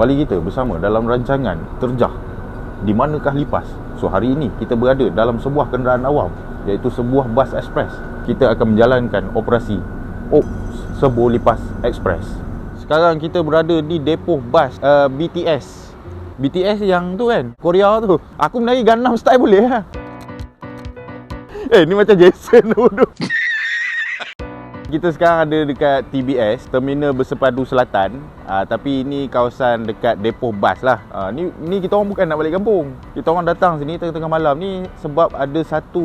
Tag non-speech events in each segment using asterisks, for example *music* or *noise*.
Kembali kita bersama dalam rancangan Terjah. Di manakah lipas? So hari ini kita berada dalam sebuah kenderaan awam Iaitu sebuah bas ekspres. Kita akan menjalankan operasi Oh Sebo Lipas Express Sekarang kita berada di depoh bas uh, BTS BTS yang tu kan? Korea tu. Aku menarik Gangnam Style boleh lah Eh ni macam Jason *laughs* tu kita sekarang ada dekat TBS, Terminal Bersepadu Selatan. Uh, tapi ini kawasan dekat depoh bas lah. Uh, ni, ni kita orang bukan nak balik kampung. Kita orang datang sini tengah-tengah malam ni sebab ada satu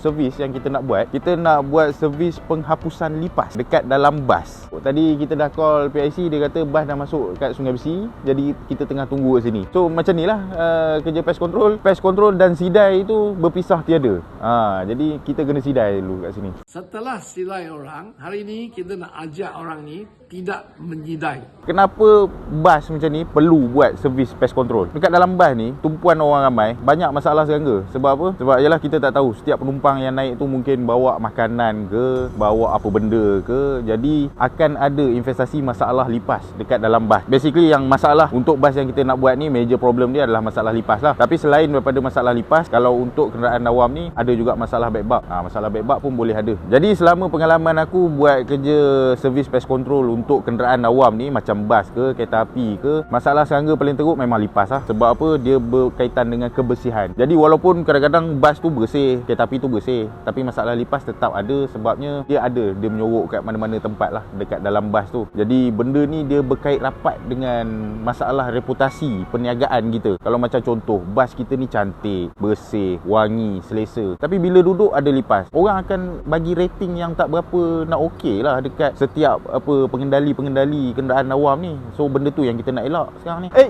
servis yang kita nak buat. Kita nak buat servis penghapusan lipas dekat dalam bas. Tadi kita dah call PIC, dia kata bas dah masuk kat Sungai Besi. Jadi kita tengah tunggu kat sini. So macam ni lah uh, kerja pest control. Pest control dan sidai itu berpisah tiada. Uh, jadi kita kena sidai dulu kat sini. Setelah silai orang, hari ini kita nak ajak orang ni tidak menyidai. Kenapa bas macam ni perlu buat servis pest control? Dekat dalam bas ni, tumpuan orang ramai, banyak masalah serangga. Sebab apa? Sebab yalah kita tak tahu setiap penumpang yang naik tu mungkin bawa makanan ke, bawa apa benda ke. Jadi akan ada investasi masalah lipas dekat dalam bas. Basically yang masalah untuk bas yang kita nak buat ni major problem dia adalah masalah lipas lah. Tapi selain daripada masalah lipas, kalau untuk kenderaan awam ni ada juga masalah backbug. Ha, masalah backbug pun boleh ada. Jadi selama pengalaman aku buat kerja servis pest control untuk kenderaan awam ni macam bas ke kereta api ke masalah serangga paling teruk memang lipas lah. Sebab apa? Dia berkaitan dengan kebersihan. Jadi walaupun kadang-kadang bas tu bersih kereta api tu bersih tapi masalah lipas tetap ada sebabnya dia ada. Dia menyorok kat mana-mana tempat lah dekat dalam bas tu. Jadi benda ni dia berkait rapat dengan masalah reputasi perniagaan kita. Kalau macam contoh bas kita ni cantik bersih wangi selesa. Tapi bila duduk ada lipas orang akan bagi rating yang tak berapa nak okey lah dekat setiap apa pengendali-pengendali kenderaan awam ni. So benda tu yang kita nak elak sekarang ni. Eh,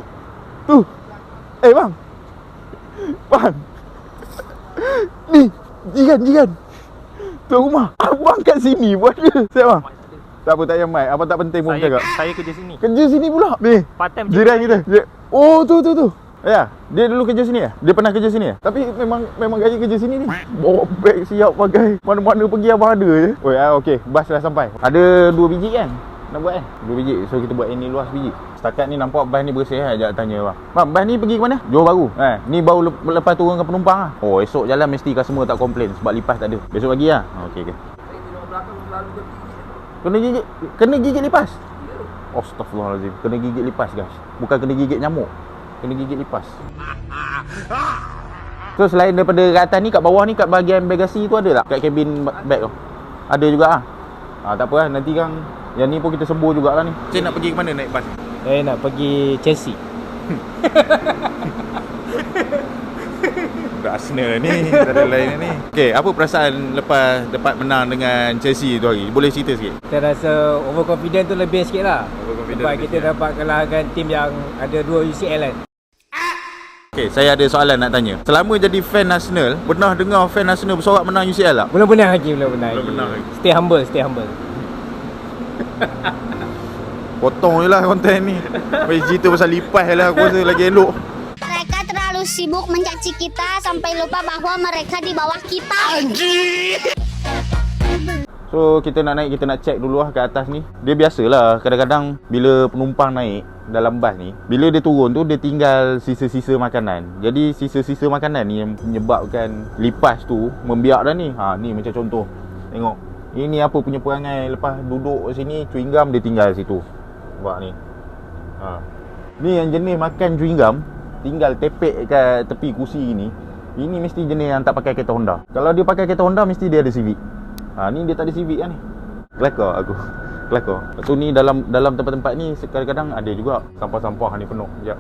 tu. Eh bang. Bang. Ni, jiran jiran. Tu rumah. Abang kat sini buat ke? Siap bang. Tak apa tak payah mic. Apa tak penting pun saya, cakap. saya kerja sini. Kerja sini pula. Ni. Part time Jiran kita. Dia- Oh, tu tu tu. Ya, dia dulu kerja sini ya? Dia pernah kerja sini ya? Tapi memang memang gaya kerja sini ni. Bawa beg siap pakai. Mana-mana pergi abang ada je. Oh ya, okey. Bas dah sampai. Ada dua biji kan? Nak buat kan? Dua biji. So kita buat yang ni luas biji. Setakat ni nampak bas ni bersih kan? Sekejap tanya bang. Bang, bas ni pergi ke mana? Johor Baru. Eh, ni baru lep- lepas turunkan penumpang lah. Oh, esok jalan mesti customer tak komplain sebab lipas tak ada. Besok pagi lah. Oh, okey okey. Kena gigit kena gigit lipas. Astaghfirullahalazim. Kena gigit lipas guys. Bukan kena gigit nyamuk. Kena gigit lipas. So selain daripada kat atas ni kat bawah ni kat bahagian bagasi tu ada tak? Kat kabin bag tu. Ada juga ah. Ah tak apa lah nanti kan yang ni pun kita sembur jugalah ni. Saya nak pergi ke mana naik bas? Saya nak pergi Chelsea. *laughs* Budak Arsenal ni, tak ada lain ni. Okey, apa perasaan lepas dapat menang dengan Chelsea tu hari? Boleh cerita sikit? Kita rasa overconfident tu lebih sikit lah. Overconfident Sebab kita sikit. dapat kalahkan tim yang ada dua UCL kan. Okey, saya ada soalan nak tanya. Selama jadi fan Arsenal, pernah dengar fan Arsenal bersorak menang UCL tak? Belum pernah lagi, belum pernah Belum lagi. pernah lagi. Stay humble, stay humble. *laughs* Potong je lah konten ni Bagi cerita pasal lipas je lah Aku rasa lagi elok Mereka terlalu sibuk mencaci kita sampai lupa bahwa mereka di bawah kita. So kita nak naik Kita nak check dulu lah kat atas ni. Dia biasalah Kadang-kadang Bila penumpang naik Dalam bas ni Bila dia turun tu Dia tinggal sisa-sisa makanan. Jadi sisa-sisa makanan ni Yang menyebabkan Lipas tu Membiak dah ni. Ha, Ni macam contoh. Tengok Ini apa punya perangai? Lepas duduk sini Chewing gum dia tinggal situ. Nampak ni. Ha. Ni yang jenis makan chewing gum Tinggal tepek kat tepi kursi ni. Ini mesti jenis yang tak pakai kereta Honda. Kalau dia pakai kereta Honda Mesti dia ada Civic Ha ni dia tak ada Civic kan ni. Kelakar aku. Kelakar. Tu ni dalam dalam tempat-tempat ni kadang-kadang ada juga sampah-sampah ni penuh. Sekejap.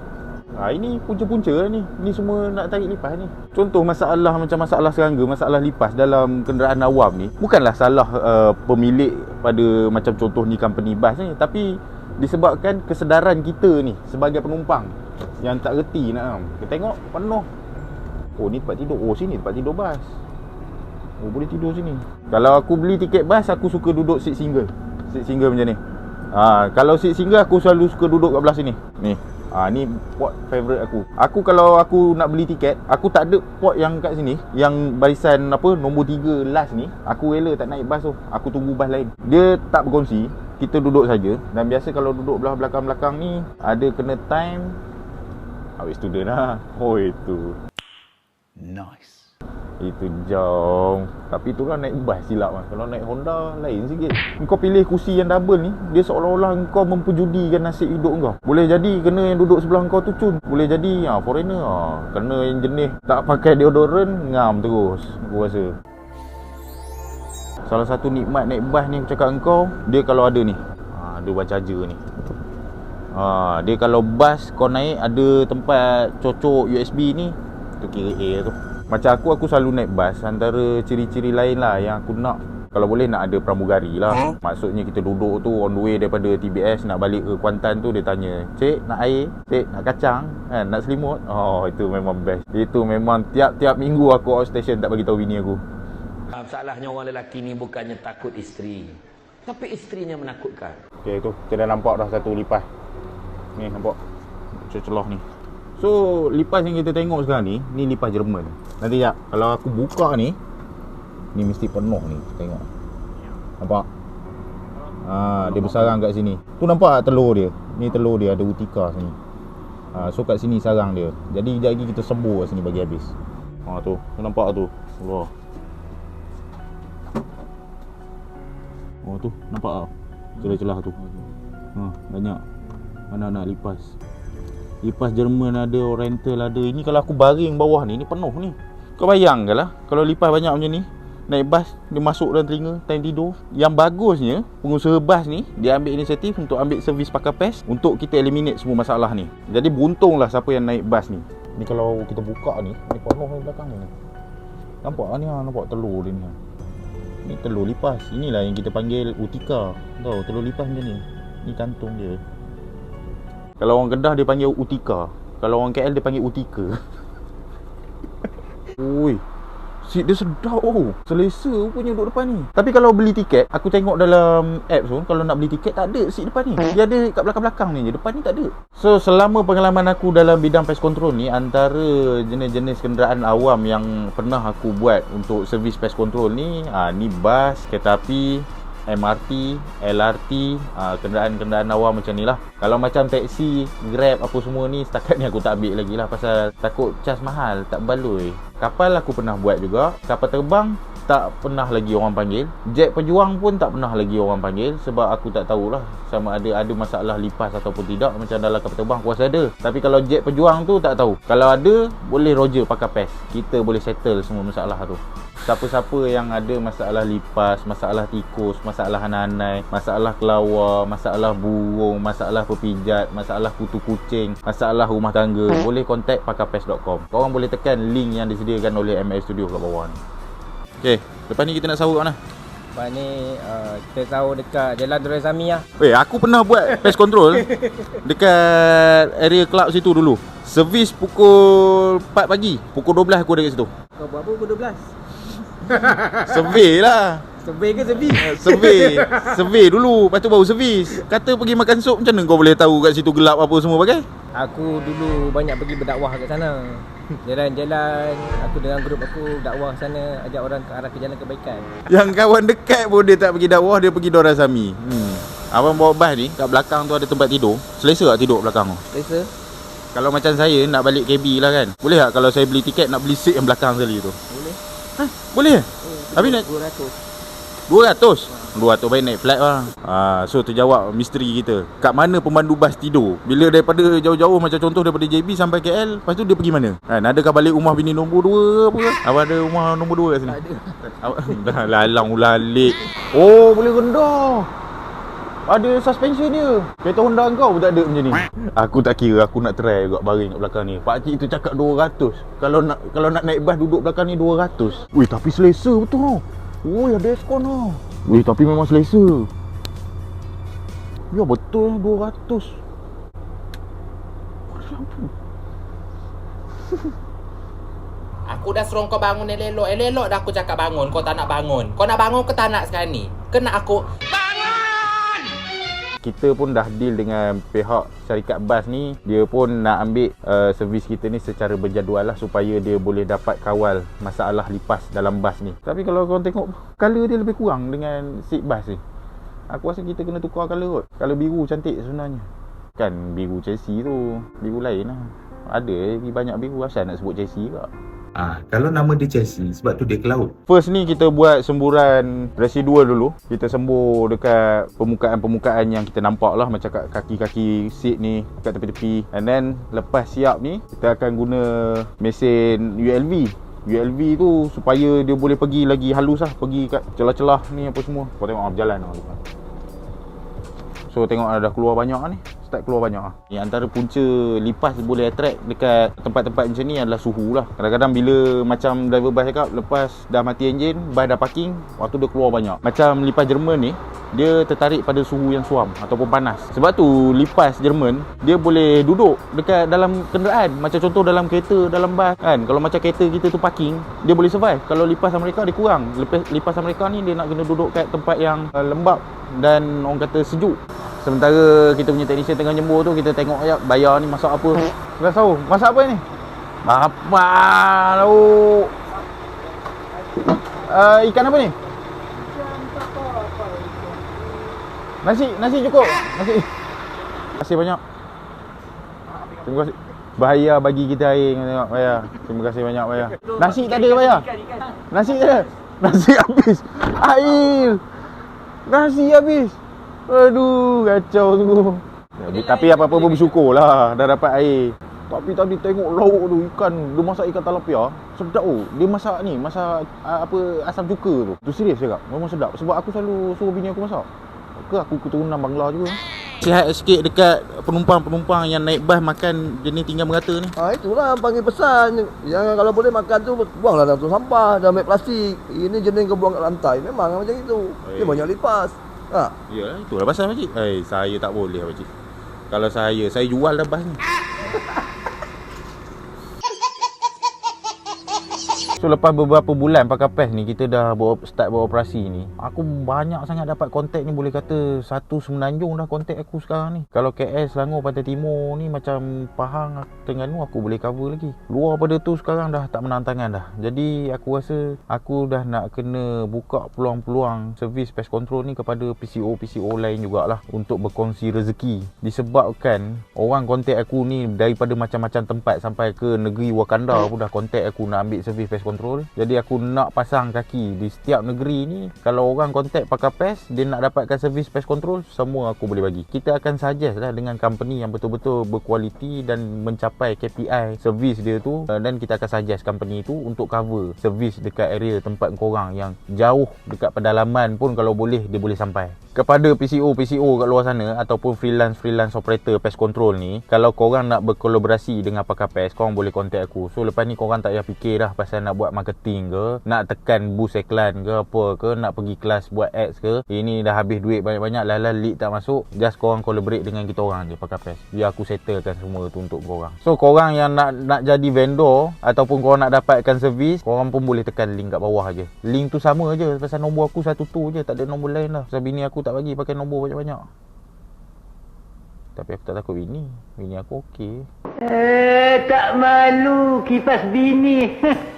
Ha ini punca-punca lah ni. Ni semua nak tarik lipas ni. Contoh masalah macam masalah serangga, masalah lipas dalam kenderaan awam ni bukanlah salah uh, pemilik pada macam contoh ni company bas ni tapi disebabkan kesedaran kita ni sebagai penumpang yang tak reti nak kita tengok penuh Oh ni tempat tidur. Oh sini tempat tidur bas. Oh boleh tidur sini. Kalau aku beli tiket bas aku suka duduk seat single. Seat single macam ni. Ha, kalau seat single aku selalu suka duduk kat belah sini. Ni. Ha, ni pot favourite aku. Aku kalau aku nak beli tiket, aku tak ada pot yang kat sini yang barisan apa nombor 3 last ni. Aku rela tak naik bas tu. Aku tunggu bas lain. Dia tak berkongsi kita duduk saja dan biasa kalau duduk belah belakang-belakang ni ada kena time awet student lah. Oh itu. Nice. Itu jauh Tapi tu lah naik bas silap mas. Kalau naik Honda lain sikit. Kau pilih kursi yang double ni Dia seolah-olah kau memperjudikan nasib hidup kau. Boleh jadi kena yang duduk sebelah kau tu cun. Boleh jadi ha, foreigner ha. Kena yang jenis tak pakai deodorant Ngam terus Aku rasa. Salah satu nikmat naik bas ni aku cakap kau Dia kalau ada ni. Ha, Dia buat charger ni. Ha, Dia kalau bas kau naik ada tempat cocok USB ni Tu kira A tu macam aku, aku selalu naik bas Antara ciri-ciri lain lah yang aku nak Kalau boleh nak ada pramugari lah Maksudnya kita duduk tu on the way daripada TBS Nak balik ke Kuantan tu dia tanya Cik nak air? Cik nak kacang? Kan? Nak selimut? Oh itu memang best Itu memang tiap-tiap minggu aku out station tak bagi tahu bini aku Masalahnya orang lelaki ni bukannya takut isteri. Tapi isterinya menakutkan. Okay tu kita dah nampak dah satu lipas Ni nampak Celah ni So lipas yang kita tengok sekarang ni Ni lipas Jerman. Nanti jap Kalau aku buka ni Ni mesti penuh ni Tengok. Nampak? Ha, Dia bersarang kat sini. Tu nampak telur dia? Ni telur dia ada utika sini. Ha, So kat sini sarang dia. Jadi sekejap lagi kita sebur kat sini bagi habis. Ha, tu. Tu nampak tu? Allah. Oh tu. Nampak tak? Celah-celah tu. Ha, Banyak. Mana nak lipas Lipas Jerman ada, Oriental ada. Ini kalau aku baring bawah ni, ni penuh ni. Kau bayang ke lah kalau lipas banyak macam ni. Naik bas, dia masuk dalam telinga, time tidur. Yang bagusnya, pengusaha bas ni, dia ambil inisiatif untuk ambil servis pakai pes untuk kita eliminate semua masalah ni. Jadi beruntunglah siapa yang naik bas ni. Ni kalau kita buka ni, ni penuh ni belakang ni. Nampak ni ha, nampak telur dia ni. Ni telur lipas. Inilah yang kita panggil utika. Tahu telur lipas macam ni. Ni kantung dia. Kalau orang Kedah dia panggil utika. Kalau orang KL dia panggil utika. *laughs* Ui. Seat dia sedap oh. Selesa punya duduk depan ni. Tapi kalau beli tiket, aku tengok dalam apps tu, kalau nak beli tiket tak ada seat depan ni. Dia ada kat belakang-belakang ni je. Depan ni tak ada. So selama pengalaman aku dalam bidang pest control ni antara jenis-jenis kenderaan awam yang pernah aku buat untuk servis pest control ni, ah ni bas, kereta api, MRT, LRT, uh, kenderaan-kenderaan awam macam ni lah. Kalau macam taksi, Grab apa semua ni setakat ni aku tak ambil lagi lah pasal takut cas mahal, tak baloi. Kapal aku pernah buat juga. Kapal terbang tak pernah lagi orang panggil. Jet pejuang pun tak pernah lagi orang panggil sebab aku tak tahulah sama ada ada masalah lipas ataupun tidak macam dalam kapal terbang aku rasa ada. Tapi kalau jet pejuang tu tak tahu. Kalau ada boleh Roger pakai PES. Kita boleh settle semua masalah tu. Siapa-siapa yang ada masalah lipas, masalah tikus, masalah hananai, masalah kelawar, masalah burung, masalah pepijat, masalah kutu kucing, masalah rumah tangga, boleh contact pakapes.com. Korang boleh tekan link yang disediakan oleh ML Studio kat bawah ni. Okay, lepas ni kita nak sahur kat mana? Lepas ni uh, kita tahu dekat Jalan Durai Sami lah. Weh, aku pernah buat pest control *laughs* dekat area club situ dulu. Servis pukul 4 pagi. Pukul 12 aku ada kat situ. Kau buat apa pukul 12? *laughs* Survey lah. Survey ke servis? Survey. *laughs* Survey dulu, lepas tu baru servis. Kata pergi makan sup, macam mana kau boleh tahu kat situ gelap apa semua pakai? Aku dulu banyak pergi berdakwah kat sana. *laughs* Jalan-jalan, aku dengan grup aku dakwah sana, ajak orang ke arah ke jalan kebaikan. Yang kawan dekat pun dia tak pergi dakwah, dia pergi Dorasami. Hmm. Abang bawa bas ni, kat belakang tu ada tempat tidur. Selesa tak tidur belakang tu? Selesa? Kalau macam saya nak balik KB lah kan. Boleh tak kalau saya beli tiket nak beli seat yang belakang sekali tu? Boleh? Ha? Boleh? Habis nak 200. 200 200 baik naik flight lah. Ha, So terjawab misteri kita. Kat mana pemandu bas tidur? Bila daripada jauh-jauh Macam contoh daripada JB sampai KL Lepas tu dia pergi mana? Kan, Adakah balik rumah bini nombor 2 apa? Abang ada rumah nombor 2 kat sini? Ada. Awak *laughs* Dah lalang ulalik Oh boleh rendah ada suspension dia. Kereta Honda kau pun tak ada macam ni. Aku tak kira Aku nak try juga baring kat belakang ni. Pakcik tu cakap 200 Kalau nak kalau nak naik bas duduk belakang ni 200 Wih tapi selesa betul tau. Wih ada aircon tau. Wih tapi memang selesa. Ya betul lah 200 *laughs* Aku dah suruh kau bangun elok-elok. Elok-elok dah aku cakap bangun. Kau tak nak bangun. Kau nak bangun ke tak nak sekarang ni? Kena aku... kita pun dah deal dengan pihak syarikat bas ni. Dia pun nak ambil uh, servis kita ni secara berjadual lah supaya dia boleh dapat kawal masalah lipas dalam bas ni. Tapi kalau korang tengok color dia lebih kurang dengan seat bas ni. Aku rasa kita kena tukar colour kot. Colour biru cantik sebenarnya. Kan biru Chelsea tu. Biru lain lah. Ada lagi banyak biru. Asal nak sebut Chelsea kak Ah, kalau nama dia Chelsea sebab tu dia cloud. First ni kita buat semburan residual dulu. Kita sembur dekat permukaan-permukaan yang kita nampak lah Macam kat kaki-kaki seat ni Kat tepi-tepi. And then lepas siap ni Kita akan guna mesin ULV ULV tu supaya dia boleh pergi lagi halus lah Pergi kat celah-celah ni apa semua. Kau tengok ah, berjalan lah. So tengok dah keluar banyak lah ni Start keluar banyak lah Ni antara punca lipas boleh attract Dekat tempat-tempat macam ni adalah suhu lah Kadang-kadang bila macam driver bus cakap Lepas dah mati enjin Bus dah parking Waktu dia keluar banyak Macam lipas Jerman ni dia tertarik pada suhu yang suam ataupun panas. Sebab tu lipas Jerman dia boleh duduk dekat dalam kenderaan. Macam contoh dalam kereta, dalam bas kan. Kalau macam kereta kita tu parking, dia boleh survive. Kalau lipas Amerika dia kurang. Lipas, Amerika ni dia nak kena duduk kat tempat yang lembap dan orang kata sejuk. Sementara kita punya technician tengah nyembur tu kita tengok ayat bayar ni masak apa. Dah tahu masak apa ni? Apa tu? Uh, ikan apa ni? Nasi, nasi cukup. Nasi. Terima kasih banyak. Terima kasih. Bahaya bagi kita air tengok bayar. Terima kasih banyak bayar. Nasi tak ada bayar. Nasi tak ada. Nasi habis. Air. Nasi habis. Aduh, kacau sungguh. Tapi apa-apa pun bersyukurlah dah dapat air. Tapi tadi tengok lauk tu ikan dia masak ikan talapia sedap oh. Dia masak ni, masak uh, apa asam cuka tu. Tu serius cakap. Memang sedap sebab aku selalu suruh bini aku masak. Ke aku keturunan Bangla juga. Sihat sikit dekat penumpang-penumpang yang naik bas makan jenis tinggal merata ni. Ha, itulah panggil pesan. Yang kalau boleh makan tu buanglah dalam tong sampah, dalam beg plastik. Ini jenis kau buang kat lantai. Memang macam itu. Dia Eh. banyak lipas. Ha. Ya, itulah pasal pakcik. Eh, saya tak boleh pakcik. Kalau saya, saya jual dah bas ni. *laughs* So lepas beberapa bulan pakai PES ni kita dah start beroperasi ni. Aku banyak sangat dapat kontak ni boleh kata Satu semenanjung dah kontak aku sekarang ni. Kalau KS, Selangor, Pantai Timur ni macam Pahang, Terengganu aku boleh cover lagi. Luar pada tu sekarang dah tak menang tangan dah. Jadi aku rasa aku dah nak kena buka peluang-peluang servis pest control ni kepada PCO-PCO lain jugalah Untuk berkongsi rezeki. Disebabkan orang kontak aku ni daripada macam-macam tempat sampai ke negeri Wakanda pun dah kontak aku nak ambil servis pest control Jadi aku nak pasang kaki di setiap negeri ni Kalau orang kontak pakai pest Dia nak dapatkan servis pest control Semua aku boleh bagi. Kita akan suggest lah dengan company yang betul-betul berkualiti Dan mencapai KPI servis dia tu uh, Dan kita akan suggest company tu untuk cover servis dekat area tempat korang Yang jauh dekat pedalaman pun kalau boleh dia boleh sampai kepada PCO-PCO kat luar sana ataupun freelance-freelance operator pest control ni kalau korang nak berkolaborasi dengan pakar pest korang boleh contact aku. So lepas ni korang tak payah fikir dah pasal nak buat marketing ke nak tekan boost iklan ke apa ke nak pergi kelas buat ads ke ini dah habis duit banyak-banyak lah lead tak masuk just korang collaborate dengan kita orang je pakar pest. Biar aku settlekan semua tu untuk korang. So korang yang nak nak jadi vendor ataupun korang nak dapatkan servis korang pun boleh tekan link kat bawah je. Link tu sama je pasal nombor aku satu tu je tak ada nombor lain lah pasal bini tak bagi pakai nombor banyak-banyak. Tapi aku tak takut bini. Bini aku okey. Eh, tak malu kipas bini. *laughs*